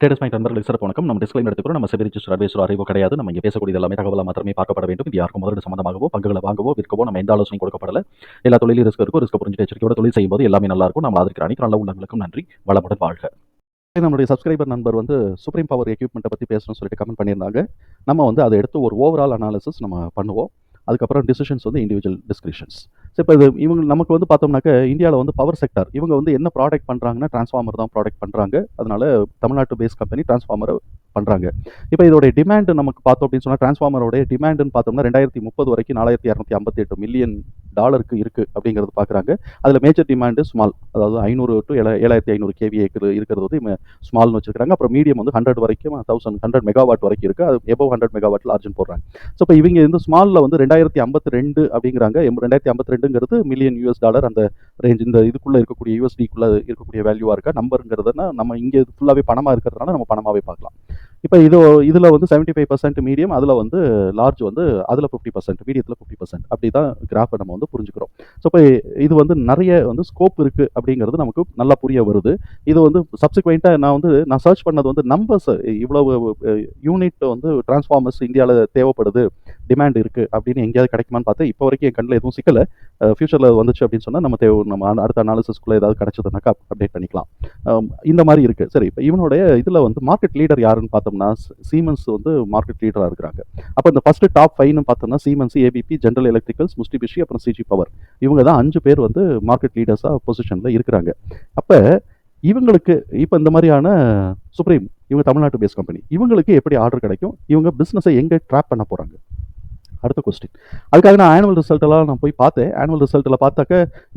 Traders point நண்பர்களுக்கு சிறப்பு வணக்கம். நம்ம டிஸ்கிளைம் எடுத்துக்கிறோம் நம்ம செபி ரிஜிஸ்டர் அட்வைசர் அறிவோ கிடையாது. நம்ம இங்கே பேசக்கூடிய எல்லாமே தகவலாக மாத்திரமே பார்க்கப்பட வேண்டும். இது யாருக்கும் முதலீடு சம்மந்தமாகவோ பங்குகளை வாங்கவோ விற்கவோ நம்ம எந்த ஆலோசனை கொடுக்கப்படல. எல்லா தொழிலும் ரிஸ்க் இருக்கும் ரிஸ்க் புரிஞ்சு எச்சரிக்கையோட தொழில் செய்யும்போது எல்லாமே நல்லா இருக்கும். நம்ம அதற்கு அனைத்து நல்ல உள்ளங்களுக்கும் நன்றி. வளமுடன் வாழ்க. நம்மளுடைய சப்ஸ்கிரைபர் நண்பர் வந்து சுப்ரீம் பவர் எக்யூப்மெண்ட்டை பற்றி பேசணும்னு சொல்லிட்டு கமெண்ட் பண்ணியிருந்தாங்க. நம்ம வந்து அதை எடுத்து ஒரு ஓவரால் அனாலிசிஸ் நம்ம பண்ணுவோம். அதுக்கப்புறம் டிசிஷன்ஸ் வந்து இண்டிவிஜுவல் டிஸ்கிரிப்ஷன்ஸ் ஸோ இப்போ இது இவங்க நமக்கு வந்து பார்த்தோம்னாக்க இந்தியாவில் வந்து பவர் செக்டார் இவங்க வந்து என்ன ப்ராடக்ட் பண்ணுறாங்கன்னா டிரான்ஸ்ஃபார்மர் தான் ப்ராடக்ட் பண்ணுறாங்க அதனால தமிழ்நாட்டு பேஸ் கம்பெனி டிரான்ஸ்ஃபார்மரை பண்ணுறாங்க இப்போ இதோடைய டிமாண்ட் நமக்கு பார்த்தோம் அப்படின்னு சொன்னால் டிரான்ஸ்ஃபார்மரோடைய டிமாண்டுன்னு பார்த்தோம்னா ரெண்டாயிரத்தி முப்பது வரைக்கும் நாலாயிரத்தி இரநூத்தி ஐம்பத்தி எட்டு மில்லியன் டாலருக்கு இருக்குது அப்படிங்கிறது பார்க்குறாங்க. அதில் மேஜர் டிமாண்டு ஸ்மால் அதாவது ஐநூறு டு ஏழ ஏழாயிரத்தி ஐநூறு கேவி இருக்கிறது வந்து ஸ்மால்னு வச்சுருக்காங்க. அப்புறம் மீடியம் வந்து ஹண்ட்ரட் வரைக்கும் தௌசண்ட் ஹண்ட்ரட் மெகாவாட் வரைக்கும் இருக்குது அது எபோவ் ஹண்ட்ரட் மெகாவாட்டில் லார்ஜன் போடுறாங்க. ஸோ இப்போ இவங்க வந்து ஸ்மாலில் வந்து ரெண்டாயிரத்தி ஐம்பத்தி ரெண்டு அப்படிங்கிறாங்க. ரெண்டாயிரத்தி ஐம்பத்தி ரெண்டுங்கிறது மில்லியன் யூஎஸ் டாலர் அந்த ரேஞ்ச் இந்த இதுக்குள்ளே இருக்கக்கூடிய யூஎஸ்டிக்குள்ளே இருக்கக்கூடிய வேல்யூவாக இருக்கா? நம்பருங்கிறதுனா நம்ம இங்கே ஃபுல்லாகவே பணமாக இருக்கிறதுனால நம்ம பணமாகவே பார்க்கலாம். இப்போ இது இதில் வந்து செவன்ட்டி ஃபைவ் பர்சன்ட் மீடியம் அதில் வந்து லார்ஜ் வந்து அதில் ஃபிஃப்டி பர்சன்ட் மீடியத்தில் ஃபிஃப்டி பர்சன்ட் அப்படி தான் கிராஃபை நம்ம வந்து புரிஞ்சுக்கிறோம். ஸோ இப்போ இது வந்து நிறைய வந்து ஸ்கோப் இருக்குது அப்படிங்கிறது நமக்கு நல்லா புரிய வருது. இது வந்து சப்சிக்வெண்ட்டாக நான் வந்து நான் சர்ச் பண்ணது வந்து நம்பர்ஸ் இவ்வளவு யூனிட் வந்து டிரான்ஸ்ஃபார்மர்ஸ் இந்தியாவில் தேவைப்படுது டிமாண்ட் இருக்குது அப்படின்னு எங்கேயாவது கிடைக்குமான்னு பார்த்தா இப்போ வரைக்கும் என் கண்ணில் எதுவும் சிக்கலை. ஃபியூச்சரில் வந்துச்சு அப்படின்னு சொன்னால் நம்ம தேவை நம்ம அடுத்த அனாலிசிஸ்க்குள்ளே ஏதாவது கிடச்சதுனாக்கா அப்டேட் பண்ணிக்கலாம். இந்த மாதிரி இருக்குது சரி இப்போ இவனுடைய இதில் வந்து மார்க்கெட் லீடர் யாருன்னு பார்த்தோம் பார்த்தோம்னா சீமன்ஸ் வந்து மார்க்கெட் லீடராக இருக்கிறாங்க. அப்போ இந்த ஃபஸ்ட்டு டாப் ஃபைவ்னு பார்த்தோம்னா Siemens ABB general electricals Mitsubishi அப்புறம் சிஜி பவர் இவங்க தான் அஞ்சு பேர் வந்து மார்க்கெட் லீடர்ஸாக பொசிஷனில் இருக்கிறாங்க. அப்போ இவங்களுக்கு இப்போ இந்த மாதிரியான சுப்ரீம் இவங்க தமிழ்நாட்டு பேஸ் கம்பெனி இவங்களுக்கு எப்படி ஆர்டர் கிடைக்கும்? இவங்க பிஸ்னஸை எங்கே ட்ராப் பண்ண போகிறாங்க அடுத்த கொஸ்டின் அதுக்காக நான் ஆனுவல் ரிசல்ட் எல்லாம் நான் போய் பார்த்தேன். ஆனுவல் ரிசல்ட்டில் பார்த்தாக்க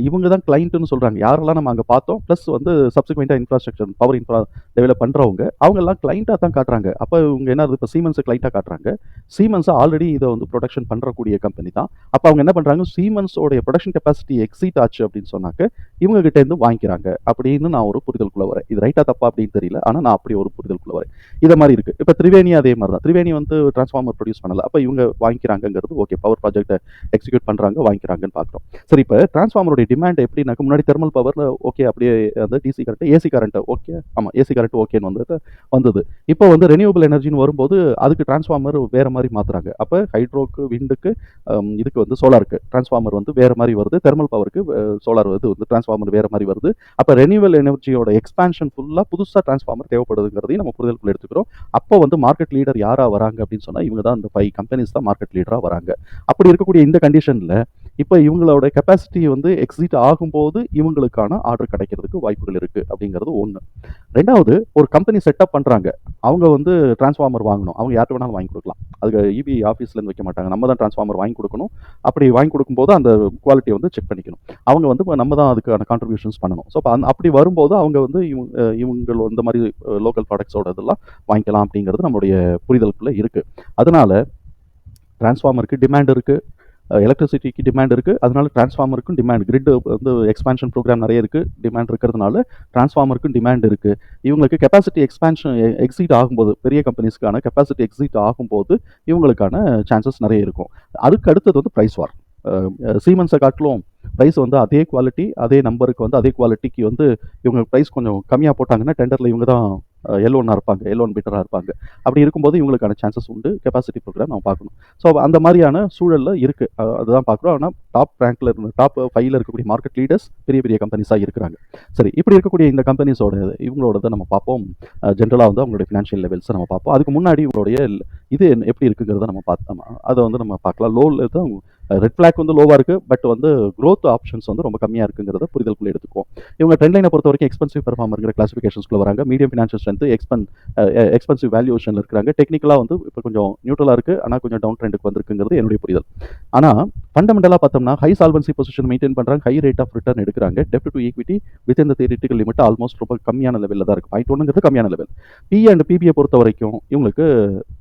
இவங்க தான் கிளைண்ட்டுன்னு சொல்கிறாங்க யாரெல்லாம் நம்ம அங்கே பார்த்தோம் ப்ளஸ் வந்து சப்சிக்வெண்ட்டாக இன்ஃப்ராஸ்ட்ரக்சர் பவர் இன்ஃப்ரா டெவலப் பண்ணுறவங்க அவங்கெல்லாம் கிளைண்ட்டாக தான் காட்டுறாங்க. அப்போ இவங்க என்ன இப்போ சீமன்ஸை கிளைண்ட்டாக காட்டுறாங்க. சீமன்ஸை ஆல்ரெடி இதை வந்து ப்ரொடக்ஷன் பண்ணுறக்கூடிய கம்பெனி தான். அப்போ அவங்க என்ன பண்ணுறாங்க சீமன்ஸோடைய ப்ரொடக்ஷன் கெப்பாசிட்டி எக்ஸீட் ஆச்சு அப்படின்னு சொன்னாக்க இவங்க கிட்டேருந்து வாங்கிக்கிறாங்க. அப்படின்னு நான் ஒரு புரிதலுக்குள்ளே வரேன். இது ரைட்டாக தப்பா அப்படின்னு தெரியல. ஆனால் நான் அப்படி ஒரு புரிதலுக்குள்ளே வரேன். இதை மாதிரி இருக்குது இப்போ திரிவேணி அதே மாதிரி தான் திரிவேணி வந்து டிரான்ஸ்ஃபார்மர் ப்ரொடியூஸ் பண்ணல. அப்போ இவங்க வாங்கிக்கிறாங்க அப்படிங்கிறது ஓகே பவர் ப்ராஜெக்ட்டை எக்ஸிக்யூட் பண்ணுறாங்க வாங்கிக்கிறாங்கன்னு பார்க்குறோம் சரி இப்போ டிரான்ஸ்ஃபார்மருடைய டிமாண்ட் எப்படின்னாக்க முன்னாடி தெர்மல் பவர் ஓகே அப்படியே அந்த DC current AC current okay ஆமாம் ஏசி கரண்ட் ஓகேன்னு வந்து வந்தது இப்போ வந்து ரெனியூபிள் எனர்ஜின்னு வரும்போது அதுக்கு டிரான்ஸ்ஃபார்மர் வேறு மாதிரி மாற்றுறாங்க அப்போ ஹைட்ரோக்கு விண்டுக்கு இதுக்கு வந்து சோலாருக்கு டிரான்ஸ்ஃபார்மர் வந்து வேறு மாதிரி வருது. தெர்மல் பவருக்கு சோலார் வந்து வந்து டிரான்ஸ்ஃபார்மர் வேறு மாதிரி வருது. அப்போ ரெனியூவல் எனர்ஜியோட எக்ஸ்பான்ஷன் ஃபுல்லாக புதுசாக டிரான்ஸ்ஃபார்மர் தேவைப்படுதுங்கிறதையும் நம்ம புரிதலுக்குள்ள எடுத்துக்கிறோம். அப்போ வந்து மார்க்கெட் லீடர் யாராக வராங்க அப்படின்னு சொன்னால் இவங்க தான் அந்த ஃபைவ் கம்பெனிஸ் தான் மார்க்கெட் லீடராக வராங்க அப்படி இருக்கக்கூடிய இந்த கண்டிஷனில் இப்போ இவங்களோட கெப்பாசிட்டி வந்து எக்ஸிட் ஆகும்போது இவங்களுக்கான ஆர்டர் கிடைக்கிறதுக்கு வாய்ப்புகள் இருக்குது அப்படிங்கிறது ஒன்று ரெண்டாவது ஒரு கம்பெனி செட்டப் பண்ணுறாங்க அவங்க வந்து டிரான்ஸ்ஃபார்மர் வாங்கணும். அவங்க யார்கிட்ட வேணாலும் வாங்கி கொடுக்கலாம். அதுக்கு இபி ஆஃபீஸ்லேருந்து வைக்க மாட்டாங்க. நம்ம தான் டிரான்ஸ்ஃபார்மர் வாங்கி கொடுக்கணும். அப்படி வாங்கி கொடுக்கும்போது அந்த குவாலிட்டியை வந்து செக் பண்ணிக்கணும். அவங்க வந்து நம்ம தான் அதுக்கான கான்ட்ரிபியூஷன்ஸ் பண்ணணும். ஸோ அந்த அப்படி வரும்போது அவங்க வந்து இவங்க இவங்க இந்த மாதிரி லோக்கல் ப்ராடக்ட்ஸோட இதெல்லாம் வாங்கிக்கலாம் அப்படிங்கிறது நம்மளுடைய புரிதலுக்குள்ளே இருக்குது அதனால் டிரான்ஸ்ஃபார்மருக்கு டிமாண்ட் இருக்குது எலக்ட்ரிசிட்டிக்கு டிமாண்ட் இருக்குது அதனால டிரான்ஸ்ஃபார்மருக்கும் டிமாண்ட் கிரிட் வந்து எக்ஸ்பான்ஷன் ப்ரோக்ராம் நிறைய இருக்குது டிமாண்ட் இருக்கிறதுனால டிரான்ஸ்ஃபார்மருக்கும் டிமாண்ட் இருக்குது இவங்களுக்கு கெப்பாசிட்டி எக்ஸ்பான்ஷன் எக்ஸிட் ஆகும்போது பெரிய கம்பெனிஸ்க்கான கெப்பாசிட்டி எக்ஸிட் ஆகும்போது இவங்களுக்கான சான்சஸ் நிறைய இருக்கும். அதுக்கு அடுத்தது வந்து ப்ரைஸ் வார் சீமன்ஸை காட்டிலும் ப்ரைஸ் வந்து அதே குவாலிட்டி அதே நம்பருக்கு வந்து அதே குவாலிட்டிக்கு வந்து இவங்க ப்ரைஸ் கொஞ்சம் கம்மியாக போட்டாங்கன்னா டெண்டரில் இவங்க தான் எல் ஒன்னாக இருப்பாங்க எல் ஒன் பீட்டராக இருப்பாங்க. அப்படி இருக்கும்போது இவங்களுக்கான சான்சஸ் உண்டு. கெப்பாசிட்டி ப்ரோக்ராம் நம்ம பார்க்கணும். ஸோ அந்த மாதிரியான சூழலில் இருக்குது அதுதான் பார்க்குறோம். ஆனால் டாப் ரேங்க்கில் இருந்து டாப் ஃபைவ்ல இருக்கக்கூடிய மார்க்கெட் லீடர்ஸ் பெரிய பெரிய கம்பெனிஸாக இருக்கிறாங்க. சரி இப்படி இருக்கக்கூடிய இந்த கம்பெனிஸோட இவங்களோட நம்ம பார்ப்போம். ஜென்ரலாக வந்து அவங்களுடைய ஃபினான்ஷியல் லெவல்ஸை நம்ம பார்ப்போம். அதுக்கு முன்னாடி இவங்களுடைய இது எப்படி இருக்குங்கிறத நம்ம பார்த்தோம் அதை வந்து நம்ம பார்க்கலாம். லோவில் தான் ரெட் ஃபிளாக் வந்து லோவாக இருக்குது பட் வந்து க்ரோத் ஆப்ஷன்ஸ் வந்து ரொம்ப கம்மியாக இருக்குங்கிறத புரிதலுக்குள்ள எடுத்துக்குவோம். இவங்க ட்ரெண்ட் லைனை பொறுத்த வரைக்கும் எக்ஸ்பென்சிவ் பெர்ஃபார்மருங்கிற கிளாசிஃபிகேஷன்ஸ்க்குள்ள வராங்க. Medium financial strength expen expensive வேல்யூஷனில் இருக்கிறாங்க. டெக்னிக்கலாக வந்து இப்போ கொஞ்சம் நியூட்ரலாக இருக்குது ஆனால் கொஞ்சம் டவுன் ட்ரெண்டுக்கு வந்திருக்குங்கிறது என்னுடைய புரிதல். ஆனால் ஃபண்டமெண்டலாக பார்த்தோம்னா ஹை சால்வன்சி பொசிஷன் மெயின்டைன் பண்ணுறாங்க ஹை ரேட் ஆஃப் ரிட்டர்ன் எடுக்கிறாங்க. டெப்ட் டு ஈக்விட்டி வித் இந்த தேரிட்டிக்கல் லிமிட் ஆல்மோஸ்ட் ரொம்ப கம்மியான லெவலில் தான் இருக்குது பாயிண்ட் ஒன்றுங்கிறது கம்மியான லெவல் பி அண்ட் பிபியை பொறுத்த வரைக்கும் இவங்களுக்கு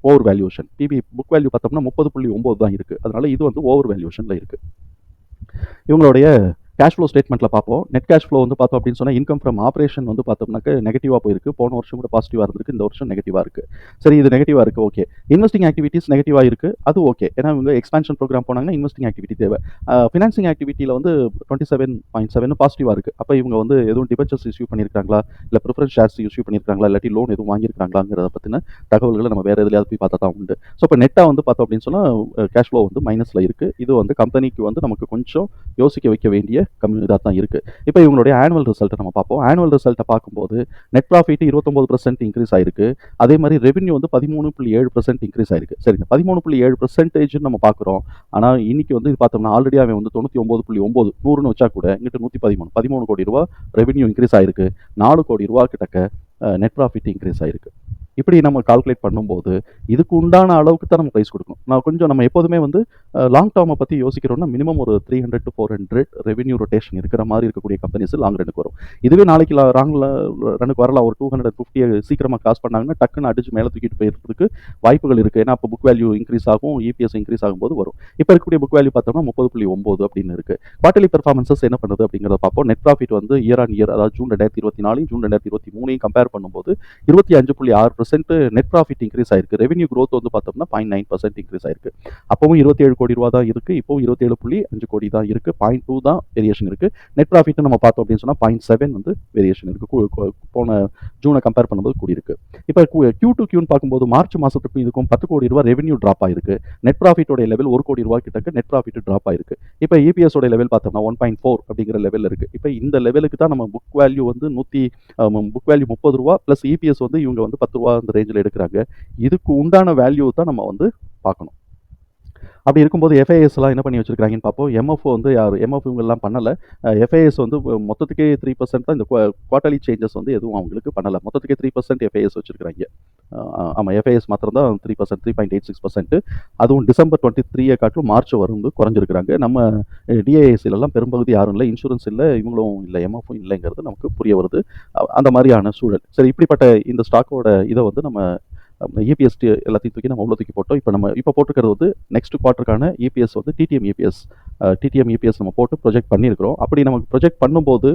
over valuation PB book value பார்த்தோம்னா முப்பது புள்ளி ஒம்பது தான் இருக்குது அதனால இது வந்து ஓவர் வேல்யூஷனில் இருக்குது இவங்களுடைய கேஷ் ஃப்ளோ ஸ்டேட்மெண்ட்டில் பார்ப்போம். நெட் கேஷ் ஃப்ளோ வந்து பார்த்தோம் அப்படின்னு சொன்னால் இன்கம் ஃப்ரம் ஆப்ரேஷன் வந்து பார்த்தோம்னாக்க நெகட்டிவாக போயிருக்கு. போன வருஷம் கூட பாசிட்டிவாக இருந்திருக்கு. இந்த வருஷம் நெகட்டிவாக இருக்குது சரி இது நெகட்டிவாக இருக்குது ஓகே இன்வெஸ்டிங் ஆக்டிவிட்டிஸ் நெகட்டிவாக இருக்குது அது ஓகே ஏன்னா இவங்க எக்ஸ்பான்ஷன் ப்ரோக்ராம் போனாங்கன்னா இன்வெஸ்டிங் ஆக்டிவிட்டி தேவை. ஃபினான்சிங் ஆக்டிவிட்டியில் வந்து டுவெண்ட்டி செவன் பாயிண்ட் செவன் பாசிட்டிவாக இருக்குது அப்போ இவங்க வந்து எதுவும் டிபென்ச்சர்ஸ் இஷ்யூ பண்ணியிருக்காங்களா இல்லை ப்ரிஃபரன்ஸ் ஷேர்ஸ் இஷ்யூ பண்ணியிருக்காங்களா இல்லாட்டி லோன் எதுவும் வாங்கியிருக்காங்களாங்கிறத பற்றின தகவல்களை நம்ம வேறு எதுலையாவது போய் பார்த்தா தான் உண்டு ஸோ இப்போ நெட்டாக வந்து பார்த்தோம் அப்படின்னு சொன்னால் கேஷ் ஃப்ளோ வந்து மைனஸில் இருக்குது இது வந்து கம்பெனிக்கு வந்து நமக்கு கொஞ்சம் யோசிக்க வைக்க வேண்டிய கம்மி இதாக தான் இருக்குது இப்போ இவங்களுடைய ஆனுவல் ரிசல்ட்டை நம்ம பார்ப்போம். ஆனுவல் ரிசல்ட்டை பார்க்கும்போது நெட் ப்ராஃபிட் இருபத்தொம்பது பர்சன்ட் இன்க்ரீஸ் ஆயிருக்கு. அதே மாதிரி ரெவன்யூ வந்து பதிமூணு புள்ளி ஏழு பர்சன்ட் இன்க்ரீஸ் ஆயிருக்கு. சரி இந்த பதிமூணு புள்ளி ஏழு பர்சன்டேஜ்னு நம்ம பார்க்குறோம். ஆனால் இன்னைக்கு வந்து இது பார்த்தோம்னா ஆல்ரெடி அவன் வந்து தொண்ணூற்றி ஒம்பது புள்ளி ஒம்பது நூறுன்னு வச்சா கூட இங்கிட்ட நூற்றி பதிமூணு. பதிமூணு கோடி ரூபா ரெவன்யூ இன்க்ரீஸ் ஆயிருக்கு. நாலு கோடி ரூபா கிட்டக்க நெட் ப்ராஃபிட் இன்க்ரீஸ் ஆயிருக்கு. இப்படி நம்ம கால்குலேட் பண்ணும்போது இதுக்கு உண்டான அளவுக்கு தான் நம்ம ப்ரைஸ் கொடுக்கும் நான் கொஞ்சம் நம்ம எப்போதுமே வந்து லாங் டேர்மை பற்றி யோசிக்கிறோம்னா மினிமம் ஒரு three hundred to four hundred revenue rotation இருக்கிற மாதிரி இருக்கக்கூடிய கம்பெனிஸ் லாங் ரனுக்கு வரும். இதுவே நாளைக்கு ராங்கில் ரனுக்கு வரலாம் ஒரு டூ ஹண்ட்ரட் ஃபிஃப்டியை சீக்கிரமாக காசு பண்ணாங்கன்னா டக்குன்னு அடிச்சு மேலே தூக்கிட்டு போயிருக்கிறதுக்கு வாய்ப்புகள் இருக்குது ஏன்னா அப்போ புக் வேல்யூ இன்க்ரீஸ் ஆகும் இபிஎஸ் இன்க்ரீஸ் ஆகும்போது வரும். இப்போ இருக்கக்கூடிய புக் வேல்யூ பார்த்தோம்னா முப்பது புள்ளி ஒம்பது அப்படின்னு இருக்குது குவார்டர்லி பெர்ஃபார்மன்ஸஸ் என்ன பண்ணுது அப்படிங்கிறத பார்ப்போம். நெட் ப்ராஃபிட் வந்து இயர் ஆன் இயர் அதாவது ஜூன் ரெண்டாயிரத்தி இருபத்தி நாலு ஜூன் ரெண்டாயிரத்தி இருபத்தி மூணையும் கம்பேர் பண்ணும்போது இருபத்தி அஞ்சு புள்ளி ஆறு பர்சன்ட் நெட் ப்ராஃபிட் இன்க்ரீஸ் ஆயிருக்கு. ரெவன்யூ க்ரோத் வந்து பார்த்தோம்னா பாயிண்ட் நைன் பர்சன்ட் இன்க்ரீஸ் ஆயிருக்கு. அப்பவும் இருபத்தி ஏழு கோடி ரூபா தான் இருக்கு. இப்போ இருபத்தேழு புள்ளி அஞ்சு கோடி தான் இருக்கு. பாயிண்ட் டூ தான் வேரியேஷன் இருக்கு. நெட் ப்ராஃபிட் நம்ம பார்த்தோம் அப்படின்னு சொன்னா பாயிண்ட் செவன் வந்து வேரியேஷன் இருக்கு. போன ஜூனை கம்பேர் பண்ணும்போது கூடியிருக்கு. இப்போ கியூ டு கியூன்னு பார்க்கும்போது மார்ச் மாசத்துக்கும் இதுக்கும் பத்து கோடி ரூபா ரெவன்யூ ட்ராப் ஆயிருக்கு. நெட் ப்ராஃபிட்டோட லெவல் ஒரு கோடி ரூபா கிட்டக்க நெட் ப்ராஃபிட் ட்ராப் ஆயிருக்கு. இப்போ இபிஎஸ் லெவல் பார்த்தோம்னா ஒன் பாயிண்ட் ஃபோர் அப்படிங்கிற லெவல் இருக்கு. இப்போ இந்த லெவலுக்கு தான் நம்ம புக் வேல்யூ வந்து நூற்றி புக் வேல்யூ முப்பது ரூபா ப்ளஸ் இபிஎஸ் வந்து இவங்க வந்து பத்து ரூபா அந்த ரேஞ்சில் எடுக்கிறாங்க. இதுக்கு உண்டான வேல்யூ தான் நம்ம வந்து பார்க்கணும். அப்படி இருக்கும்போது எஃப்ஐஎஸ்லாம் என்ன பண்ணி வச்சிருக்காங்கன்னு பார்ப்போம். எம்எஃப் வந்து யார்? எம்எஃப் இவங்கெல்லாம் பண்ணலை. எஃப்ஐஎஸ் வந்து மொத்தத்துக்கே த்ரீ பர்சன்ட் தான் இந்த குவார்டர்லி சேஞ்சஸ் வந்து எதுவும் அவங்களுக்கு பண்ணல. மொத்தத்துக்கே த்ரீ பர்சன்ட் எஃப்ஐஎஸ் வச்சிருக்காங்க ஆமாம் எஃப்ஐஎஸ் மாத்திரம் தான் three percent three point eight six percent அதுவும் டிசம்பர் டுவெண்ட்டி த்ரீயை காட்டிலும் மார்ச் வரும் குறைஞ்சிருக்கிறாங்க. நம்ம டிஏஎஸ்சிலெல்லாம் பெரும்பகுதி யாரும் இல்லை. இன்சூரன்ஸ் இல்லை இவங்களும் இல்லை எம்எஃப்பும் இல்லைங்கிறது நமக்கு புரிய வருது. அந்த மாதிரியான சூழல். சரி இப்படிப்பட்ட இந்த ஸ்டாக்கோட இதை வந்து நம்ம இபிஎஸ் எல்லாத்தையும் தூக்கி நம்ம உள்ள தூக்கி போட்டோம். இப்போ நம்ம இப்போ போட்டுக்கிறது வந்து நெக்ஸ்ட் குவார்ட்டருக்கான இபிஎஸ் வந்து டிடிஎம் இபிஎஸ் டிடிஎம் இபிஎஸ் நம்ம போட்டு ப்ரொஜெக்ட் பண்ணியிருக்கிறோம். அப்படி நமக்கு ப்ரொஜெக்ட் பண்ணும்போது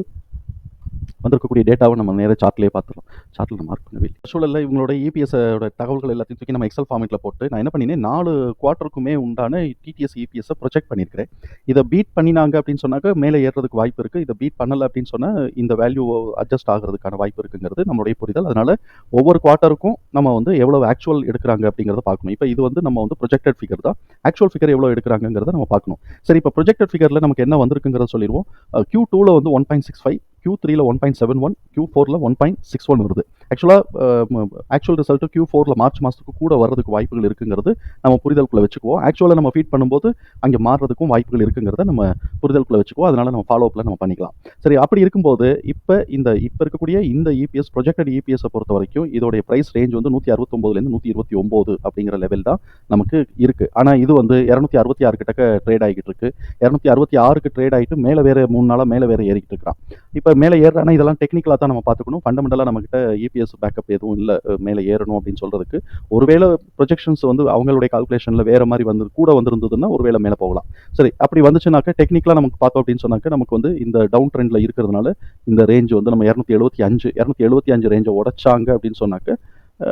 வந்திருக்கக்கூடிய டேட்டாவை நம்ம நேராக சார்ட்லேயே பார்த்துக்கலாம் சார்ட்டில் நம்ம மார்க் பண்ணவே இல்லை. சூழலில் இவங்களோட இபிஎஸோட தகவல்கள் எல்லாத்தையும் தூக்கி நம்ம எக்ஸல் ஃபார்மேட்டில் போட்டு நான் என்ன பண்ணினேன் நாலு குவார்ட்டருக்குமே உண்டான டிடிஎஸ் இபிஎஸை ப்ரொஜெக்ட் பண்ணியிருக்கிறேன் இதை பீட் பண்ணினாங்க அப்படின்னு சொன்னாக்க மேலே ஏறுறதுக்கு வாய்ப்பு இருக்குது இதை பீட் பண்ணலை அப்படின்னு சொன்னால் இந்த வேல்யூ அட்ஜஸ்ட் ஆகிறதுக்கான வாய்ப்பு இருக்குங்கிறது நம்மளுடைய புரிதல். அதனால் ஒவ்வொரு குவார்ட்டருக்கும் நம்ம வந்து எவ்வளோ ஆக்சுவல் எடுக்கிறாங்க அப்படிங்கிறத பார்க்கணும். இப்போ இது வந்து நம்ம வந்து ப்ரொஜெக்டட் ஃபிகர் தான். ஆக்சுவல் ஃபிகர் எவ்வளோ எடுக்கிறாங்கிறத நம்ம பார்க்கணும். சரி இப்போ ப்ரொஜெக்டட் ஃபிகரில் நமக்கு என்ன வந்திருக்குங்கிறத சொல்லிடுவோம். கியூ டூவில் வந்து one point six five Q த்ரீல one point seven one Q ஃபோரில் ஒன் பாயிண்ட் சிக்ஸ் ஒன் வருது. ஆக்சுவலாக ஆக்சுவல் ரிசல்ட்டு கியூ ஃபோரில் மார்ச் மாதத்துக்கு கூட வர்றதுக்கு வாய்ப்புகள் இருக்குங்கிறது நம்ம புரிதலுக்குள்ள வச்சுக்குவோம். ஆக்சுவலாக நம்ம ஃபீட் பண்ணும்போது அங்கே மாறுறதுக்கும் வாய்ப்புகள் இருக்குங்கிறத நம்ம புரிதலுக்குள்ள வச்சுக்குவோம். அதனால நம்ம ஃபாலோ அப்பில் நம்ம பண்ணிக்கலாம். சரி அப்படி இருக்கும்போது இப்போ இந்த இப்போ இருக்கக்கூடிய இந்த இபிஎஸ் ப்ரொஜெக்டட் இபிஎஸை பொறுத்த வரைக்கும் இதோடைய ப்ரைஸ் ரேஞ்ச் வந்து நூற்றி அறுபத்தொம்போதுலேருந்து நூற்றி இருபத்தி ஒம்பது அப்படிங்கிற லெவல் தான் நமக்கு இருக்குது ஆனால் இது வந்து இரநூத்தி அறுபத்தி ஆறு கிட்டக்க ட்ரேட் ஆகிட்டு இருக்கு. இரநூத்தி அறுபத்தி ஆறுக்கு ட்ரேட் ஆகிட்டு மேலே வேறு மூணு நாளாக மேலே வேற ஏறிக்கிட்டு இருக்கிறான். இப்போ மேலே ஏறுறானா இதெல்லாம் டெக்னிக்கலாக தான் நம்ம பார்த்துக்கணும். ஃபண்டமெண்டலாக நம்மகிட்ட இபிஎஸ் பேக்கப் எதுவும் இல்லை. மேலே ஏறணும் அப்படின்னு சொல்கிறதுக்கு ஒருவேளை ப்ரொஜெக்ஷன்ஸ் வந்து அவங்களுடைய கால்குலேஷனில் வேறு மாதிரி வந்து கூட வந்திருந்ததுன்னா ஒருவேளை மேலே போகலாம். சரி அப்படி வந்துச்சுனாக்க டெக்னிக்கலாக நமக்கு பார்த்தோம் அப்படின்னு சொன்னாக்க நமக்கு வந்து இந்த டவுன் ட்ரெண்டில் இருக்கிறதுனால இந்த ரேஞ்ச் வந்து நம்ம இரநூத்தி எழுபத்தி அஞ்சு இரநூத்தி எழுபத்தி அஞ்சு ரேஞ்சை உடச்சாங்க அப்படின்னு சொன்னாக்க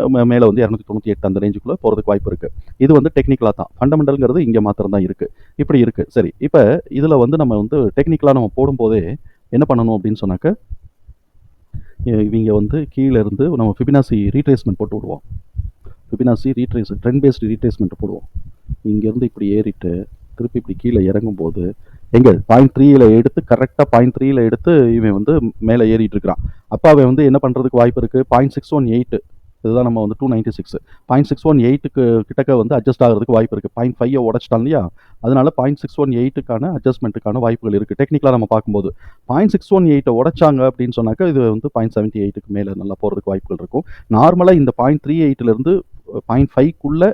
மே- மேலே வந்து இரநூத்தி தொண்ணூற்றி எட்டு அந்த ரேஞ்சுக்குள்ளே போகிறதுக்கு வாய்ப்பு இருக்குது இது வந்து டெக்னிக்கலாக தான். ஃபண்டமெண்டல்ங்கிறது இங்கே மாத்திரம் தான் இருக்குது இப்படி இருக்குது சரி இப்போ இதில் வந்து நம்ம வந்து டெக்னிக்கலாக நம்ம போடும்போதே என்ன பண்ணணும் அப்படின்னு சொன்னாக்க இவங்க வந்து கீழே இருந்து நம்ம ஃபிபினாசி ரீட்ரேஸ்மெண்ட் போட்டு விடுவோம். Fibonacci retrace trend based retracement போடுவோம். இங்கேருந்து இப்படி ஏறிட்டு திருப்பி இப்படி கீழே இறங்கும் போது எங்க பாயிண்ட் த்ரீயில் எடுத்து கரெக்டாக பாயிண்ட் த்ரீயில் எடுத்து இவன் வந்து மேலே ஏறிட்டு இருக்கிறான். அப்போ அவன் வந்து என்ன பண்ணுறதுக்கு வாய்ப்பு இருக்குது பாயிண்ட் சிக்ஸ் ஒன் எயிட் இதுதான் நம்ம வந்து two ninety six point six one எயிட்டுக்கு கிட்டக்க வந்து அட்ஜஸ்ட் ஆகிறதுக்கு வாய்ப்பு இருக்குது பாயிண்ட் ஃபைவ் உடச்சிட்டான் இல்லையா? அதனால பாயிண்ட் சிக்ஸ் ஒன் எயிட்டுக்கான அட்ஜஸ்ட்மெண்ட்டுக்கான வாய்ப்புகள் இருக்குது டெக்னிக்கலாக நம்ம பார்க்கும்போது பாயிண்ட் சிக்ஸ் ஒன் எயிட்டை உடச்சாங்க அப்படின்னு சொன்னாக்கா இது வந்து பாயிண்ட் செவன்ட்டி எயிட்டுக்கு மேலே நல்லா போகிறதுக்கு வாய்ப்புகள் இருக்கும். நார்மலாக இந்த பாயிண்ட் த்ரீ எயிட்டிலேருந்து பாயிண்ட் ஃபைவ்க்குள்ளே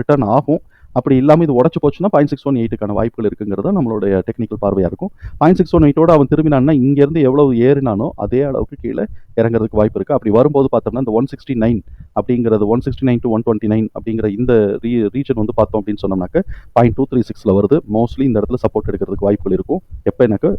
ரிட்டர்ன் ஆகும். அப்படி இல்லாமல் இது உடச்சு போச்சுன்னா பாயிண்ட் சிக்ஸ் ஒன் எயிட்டுக்கான வாய்ப்புகள் இருக்குங்கிறது தான் நம்மளுடைய டெக்னிக்கல் பார்வையாக இருக்கும். பாயிண்ட் சிக்ஸ் ஒன் எயிட்டோட அவன் திரும்பினான்னா இங்கேருந்து எவ்வளவு ஏறினானோ அதே அளவுக்கு கீழே இறங்குறதுக்கு வாய்ப்பு இருக்குது அப்படி வரும்போது பார்த்தோம்னா இந்த ஒன் சிக்ஸ்டி நைன் அப்படிங்கிறது one sixty nine to one twenty nine அப்படிங்கிற இந்த ரீ ரீஜன் வந்து பார்த்தோம் அப்படின்னு சொன்னோம்னாக்க பாயிண்ட் டூ த்ரீ சிக்ஸில் வருது. மோஸ்ட்லி இந்த இடத்துல சப்போர்ட் எடுக்கிறதுக்கு வாய்ப்புகள் இருக்கும். எப்போ எனக்கு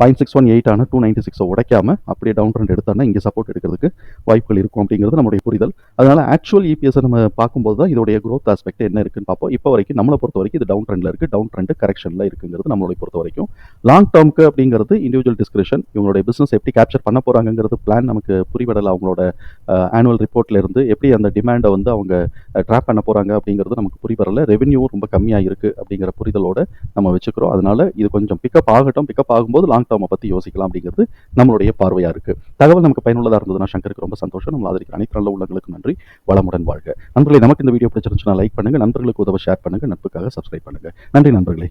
பாயிண்ட் சிக்ஸ் ஒன் எயிட் ஆன டூ நைன்டி சிக்ஸை உடைக்காம அப்படியே டவுன் ட்ரெண்ட் எடுத்தானா இங்கே சப்போர்ட் எடுக்கிறதுக்கு வாய்ப்புகள் இருக்கும் அப்படிங்கிறது நம்மளுடைய புரிதல். அதனால் ஆக்சுவல் இபிஎஸ்ஸை நம்ம பார்க்கும்போது தான் இதோடைய க்ரோத் ஆஸ்பெக்ட் என்ன இருக்குன்னு பார்ப்போம். இப்போ வரைக்கும் நம்மளை பொறுத்த வரைக்கும் இது டவுன் ட்ரெண்டில் இருக்குது டவுன் ட்ரெண்ட் கரெக்ஷனில் இருக்குங்கிறது நம்மளுடைய பொறுத்த வரைக்கும். லாங் டேர்முக்கு அப்படிங்கிறது இண்டிவிஜுவல் டிஸ்கிரிப்ஷன் இவங்களுடைய பிஸ்னஸ் எப்படி கேப்சர் பண்ண போகிறாங்கிறது பிளான் நமக்கு புரிவிடலை அவங்களோட ஆனுவல் ரிப்போர்ட்லேருந்து எப்படி அந்த டிமாண்டை வந்து அவங்க ட்ராப் பண்ண போகிறாங்க அப்படிங்கிறது நமக்கு புரிபடலை ரெவென்யூ ரொம்ப கம்மியாக இருக்குது அப்படிங்கிற புரிதலோட நம்ம வச்சுக்கிறோம். அதனால் இது கொஞ்சம் பிக்கப் ஆகட்டும். பிக்கப் ஆகும்போது லாங் டேர்மை பற்றி யோசிக்கலாம் அப்படிங்கிறது நம்மளுடைய பார்வையாக இருக்குது தகவல் நமக்கு பயனுள்ளதாக இருந்ததுன்னா சங்கருக்கு ரொம்ப சந்தோஷம். நம்ம ஆதரிக்கிற அனைத்து நல்ல உள்ளங்களுக்கு நன்றி. வளமுடன் வாழ்க. நண்பர்களே நமக்கு இந்த வீடியோ பிடிச்சிருந்துச்சுன்னா லைக் பண்ணுங்க. நண்பர்களுக்கு உதவ ஷேர் பண்ணுங்க. நட்புக்காக சப்ஸ்கிரைப் பண்ணுங்க. நன்றி நண்பர்களே.